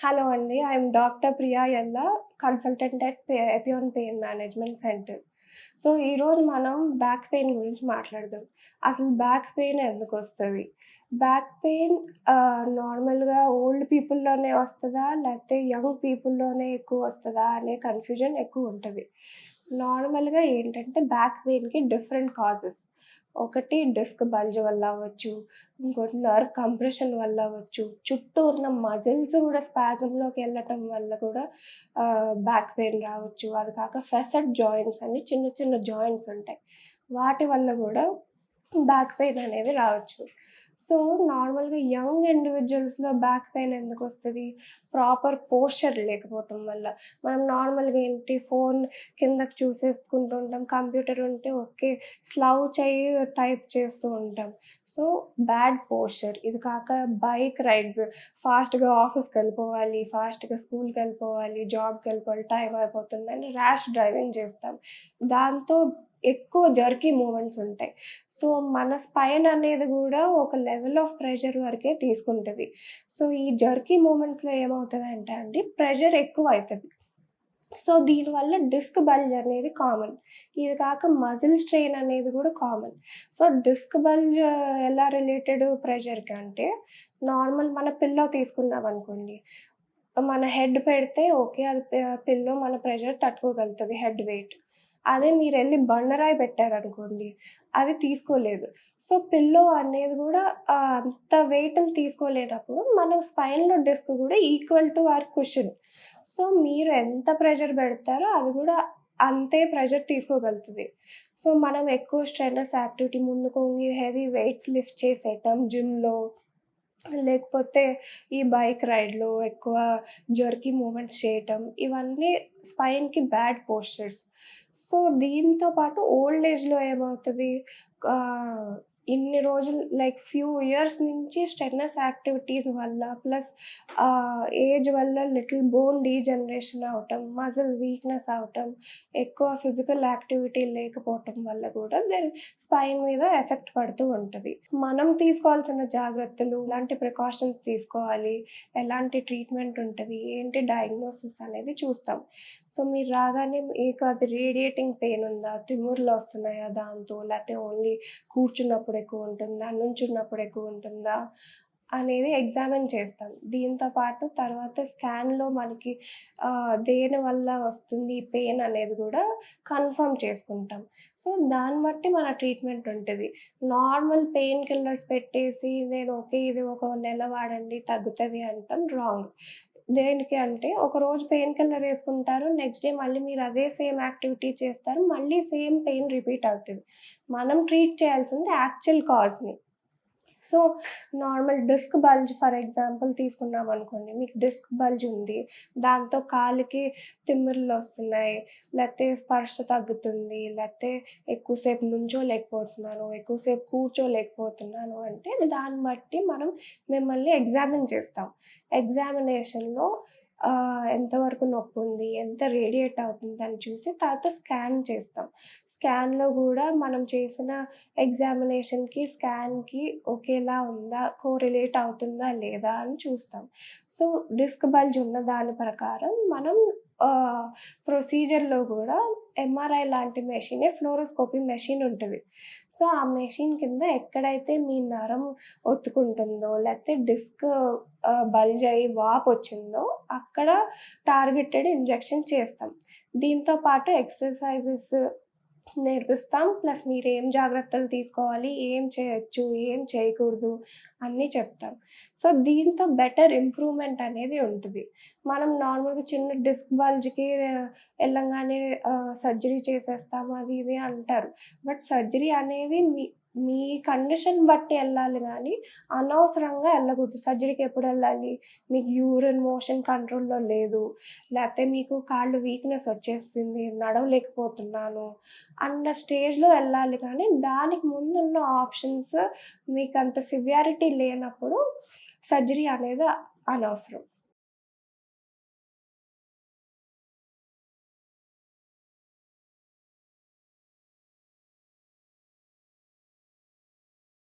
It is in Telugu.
హలో అండి I'm doctor Priya Ella consultant at Epione pain management centre. So ఈరోజు మనం బ్యాక్ పెయిన్ గురించి మాట్లాడదాం. అసలు బ్యాక్ పెయిన్ ఎందుకు వస్తుంది? బ్యాక్ పెయిన్ నార్మల్గా ఓల్డ్ పీపుల్లోనే వస్తుందా? లేకపోతే యంగ్ పీపుల్లోనే ఎక్కువ వస్తుందా? అనే కన్ఫ్యూజన్ ఎక్కువ ఉంటుంది. నార్మల్గా ఏంటంటే బ్యాక్ పెయిన్కి డిఫరెంట్ కాజెస్. ఒకటి డిస్క్ బల్జ్ వల్ల అవ్వచ్చు ఇంకోటి నర్వ్ కంప్రెషన్ వల్ల అవ్వచ్చు. చుట్టూ ఉన్న మజిల్స్ కూడా స్పాజంలోకి వెళ్ళటం వల్ల కూడా బ్యాక్ పెయిన్ రావచ్చు. అది కాక ఫెసెట్ జాయింట్స్ అని చిన్న చిన్న జాయింట్స్ ఉంటాయి. వాటి వల్ల కూడా బ్యాక్ పెయిన్ అనేది రావచ్చు. సో నార్మల్గా యంగ్ ఇండివిజువల్స్లో బ్యాక్ పెయిన్ ఎందుకు వస్తుంది? ప్రాపర్ పోస్చర్ లేకపోవటం వల్ల. మనం నార్మల్గా ఏంటి ఫోన్ కిందకి చూసేసుకుంటూ ఉంటాం కంప్యూటర్ ఉంటే ఓకే స్లవ్ చేయి టైప్ చేస్తూ ఉంటాం. So bad posture. ఇది కాక బైక్ రైడ్స్. ఫాస్ట్గా ఆఫీస్కి వెళ్ళిపోవాలి ఫాస్ట్గా స్కూల్కి వెళ్ళిపోవాలి జాబ్కి వెళ్ళిపోవాలి టైం అయిపోతుంది అని ర్యాష్ డ్రైవింగ్ చేస్తాం. దాంతో ఎక్కువ జర్కీ మూమెంట్స్ ఉంటాయి. సో మన స్పైన్ అనేది కూడా ఒక లెవెల్ ఆఫ్ ప్రెషర్ వరకే తీసుకుంటుంది. సో ఈ జర్కీ మూమెంట్స్లో ఏమవుతుంది అంటే అండి ప్రెషర్ ఎక్కువ అవుతుంది సో దీనివల్ల డిస్క్ బల్జ్ అనేది కామన్. ఇది కాక మజిల్ స్ట్రెయిన్ అనేది కూడా కామన్. సో డిస్క్ బల్జ్ ఎలా రిలేటెడ్ ప్రెషర్కి అంటే నార్మల్ మన పిల్లో తీసుకున్నాం అనుకోండి మన హెడ్ పెడితే ఓకే అది పిల్లో మన ప్రెషర్ తట్టుకోగలుగుతుంది హెడ్ వెయిట్. అదే మీరు వెళ్ళి బండరాయి పెట్టారనుకోండి అది తీసుకోలేదు. సో పిల్లో అనేది కూడా అంత వెయిట్ని తీసుకోలేనప్పుడు మన స్పైన్లో డిస్క్ కూడా equal to or question so మీరు ఎంత ప్రెషర్ పెడతారో అది కూడా అంతే ప్రెషర్ తీసుకోగలుగుతుంది. సో మనం ఎక్కువ స్ట్రెనస్ యాక్టివిటీ ముందుకు హెవీ వెయిట్స్ లిఫ్ట్ చేసేయటం జిమ్లో లేకపోతే ఈ బైక్ రైడ్లో ఎక్కువ జర్కీ మూమెంట్స్ చేయటం ఇవన్నీ స్పైన్కి బ్యాడ్ పోస్చర్స్ సో దీంతో పాటు ఓల్డ్ ఏజ్లో ఏమవుతుంది? ఇన్ని రోజులు లైక్ ఫ్యూ ఇయర్స్ నుంచి స్టెన్నస్ యాక్టివిటీస్ వల్ల ప్లస్ ఏజ్ వల్ల లిటిల్ బోన్ డీజనరేషన్ అవటం మజిల్ వీక్నెస్ అవటం ఎక్కువ ఫిజికల్ యాక్టివిటీ లేకపోవటం వల్ల కూడా దెన్ స్పైన్ మీద ఎఫెక్ట్ పడుతూ ఉంటుంది. మనం తీసుకోవాల్సిన జాగ్రత్తలు ఎలాంటి ప్రికాషన్స్ తీసుకోవాలి ఎలాంటి ట్రీట్మెంట్ ఉంటుంది ఏంటి డయాగ్నోసిస్ అనేది చూస్తాం. సో మీరు రాగానే మీకు అది రేడియేటింగ్ పెయిన్ ఉందా? తిమ్ముర్లు వస్తున్నాయా దాంతో? లేకపోతే ఓన్లీ కూర్చున్నప్పుడు ఎక్కువ ఉంటుందా? నుంచున్నప్పుడు ఎక్కువ ఉంటుందా? అనేది ఎగ్జామిన్ చేస్తాం. దీంతో పాటు తర్వాత స్కాన్లో మనకి దేని వల్ల వస్తుంది పెయిన్ అనేది కూడా కన్ఫర్మ్ చేసుకుంటాం. సో దాన్ని బట్టి మన ట్రీట్మెంట్ ఉంటుంది. నార్మల్ పెయిన్ కిల్లర్స్ పెట్టేసి నేను ఓకే ఇది ఒక నెల వాడండి తగ్గుతుంది అంటాం రాంగ్ దేనికి అంటే ఒక రోజు పెయిన్ కిల్లర్ వేసుకుంటారు నెక్స్ట్ డే మళ్ళీ మీరు అదే సేమ్ యాక్టివిటీ చేస్తారు మళ్ళీ సేమ్ పెయిన్ రిపీట్ అవుతుంది. మనం ట్రీట్ చేయాల్సింది actual కాజ్ని. So normal disc bulge for example తీసుకున్నాం అనుకోండి మీకు డిస్క్ బల్జ్ ఉంది దాంతో కాలుకి తిమ్మిర్లు వస్తున్నాయి లేకపోతే స్పర్శ తగ్గుతుంది లేకపోతే ఎక్కువసేపు నుంచోలేకపోతున్నాను ఎక్కువసేపు కూర్చోలేకపోతున్నాను అంటే దాన్ని బట్టి మనం మిమ్మల్ని ఎగ్జామిన్ చేస్తాం. ఎగ్జామినేషన్లో ఎంతవరకు నొప్పి ఉంది ఎంత రేడియేట్ అవుతుంది అని చూసి తర్వాత స్కాన్ చేస్తాం. స్కాన్లో కూడా మనం చేసిన ఎగ్జామినేషన్కి స్కాన్కి ఒకేలా ఉందా? కోరిలేట్ అవుతుందా లేదా అని చూస్తాం. సో డిస్క్ బల్జ్ ఉన్న దాని ప్రకారం మనం ప్రొసీజర్లో కూడా ఎంఆర్ఐ లాంటి మెషినే ఫ్లోరోస్కోపీ మెషిన్ ఉంటుంది. సో ఆ మెషిన్ కింద ఎక్కడైతే మీ నరం ఒత్తుకుంటుందో లేకపోతే డిస్క్ బల్జ్ అయ్యి వాప్ వచ్చిందో అక్కడ టార్గెటెడ్ ఇంజెక్షన్ చేస్తాం. దీంతో పాటు ఎక్సర్సైజెస్ నేర్పిస్తాం. ప్లస్ మీరు ఏం జాగ్రత్తలు తీసుకోవాలి ఏం చేయొచ్చు ఏం చేయకూడదు అన్నీ చెప్తాం. సో దీంతో బెటర్ ఇంప్రూవ్మెంట్ అనేది ఉంటుంది. మనం నార్మల్గా చిన్న డిస్క్ బల్జ్కి వెళ్ళంగానే సర్జరీ చేసేస్తాం అది ఇది అంటారు. బట్ సర్జరీ అనేది మీ మీ కండిషన్ బట్టి వెళ్ళాలి కానీ అనవసరంగా వెళ్ళకూడదు. సర్జరీకి ఎప్పుడు వెళ్ళాలి? మీకు యూరిన్ మోషన్ కంట్రోల్లో లేదు. లేకపోతే మీకు కాళ్ళు వీక్నెస్ వచ్చేస్తుంది నడవలేకపోతున్నాను అన్న స్టేజ్లో వెళ్ళాలి కానీ దానికి ముందున్న ఆప్షన్స్ మీకు అంత సివియారిటీ లేనప్పుడు సర్జరీ అనేది అనవసరం.